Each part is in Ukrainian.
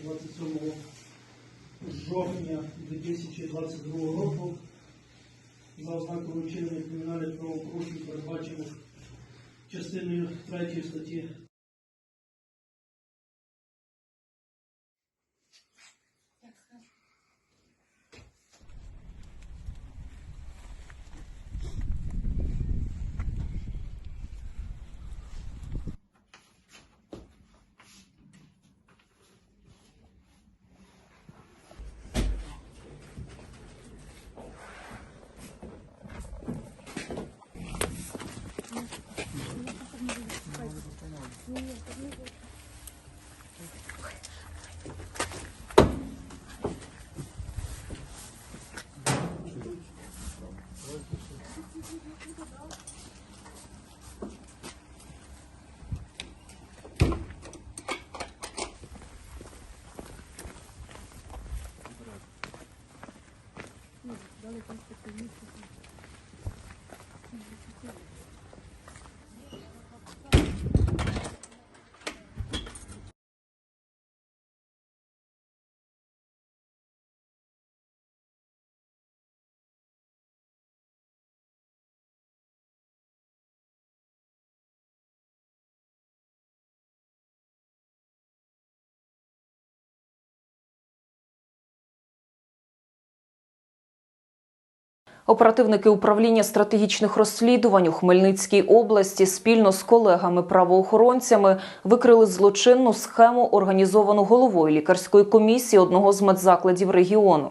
27 жовтня 2022 року за ознакою вчинення кримінальних правопорушень, передбачених частиною 3 статті. Дали там спеціаліст. Оперативники управління стратегічних розслідувань у Хмельницькій області спільно з колегами-правоохоронцями викрили злочинну схему, організовану головою лікарської комісії одного з медзакладів регіону.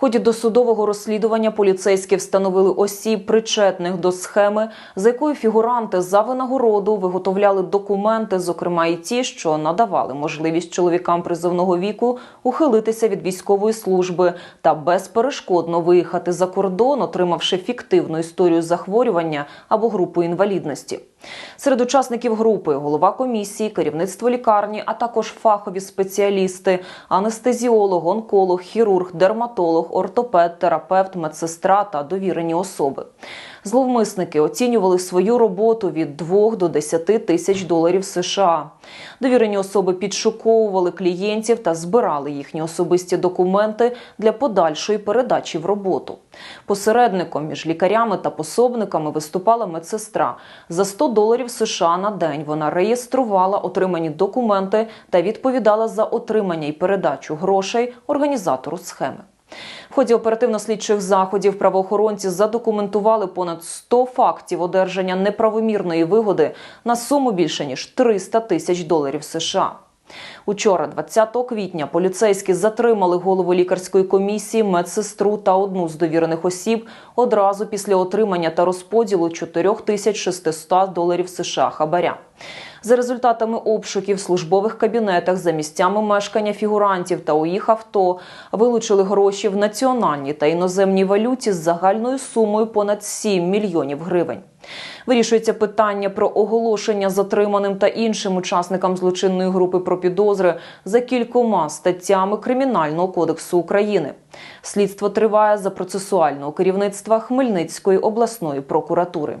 Ході досудового розслідування поліцейські встановили осіб, причетних до схеми, за якою фігуранти за винагороду виготовляли документи, зокрема і ті, що надавали можливість чоловікам призовного віку ухилитися від військової служби та безперешкодно виїхати за кордон, отримавши фіктивну історію захворювання або групу інвалідності. Серед учасників групи голова комісії, керівництво лікарні, а також фахові спеціалісти, анестезіолог, онколог, хірург, дерматолог, ортопед, терапевт, медсестра та довірені особи. Зловмисники оцінювали свою роботу від 2 до 10 тисяч доларів США. Довірені особи підшуковували клієнтів та збирали їхні особисті документи для подальшої передачі в роботу. Посередником між лікарями та пособниками виступала медсестра. За 100 доларів США на день вона реєструвала отримані документи та відповідала за отримання і передачу грошей організатору схеми. В ході оперативно-слідчих заходів правоохоронці задокументували понад 100 фактів одержання неправомірної вигоди на суму більше ніж 300 тисяч доларів США. Учора, 20 квітня, поліцейські затримали голову лікарської комісії, медсестру та одну з довірених осіб одразу після отримання та розподілу 4600 доларів США хабаря. За результатами обшуків в службових кабінетах за місцями мешкання фігурантів та у їх авто вилучили гроші в національній та іноземній валюті з загальною сумою понад 7 мільйонів гривень. Вирішується питання про оголошення затриманим та іншим учасникам злочинної групи про підозри за кількома статтями Кримінального кодексу України. Слідство триває за процесуального керівництва Хмельницької обласної прокуратури.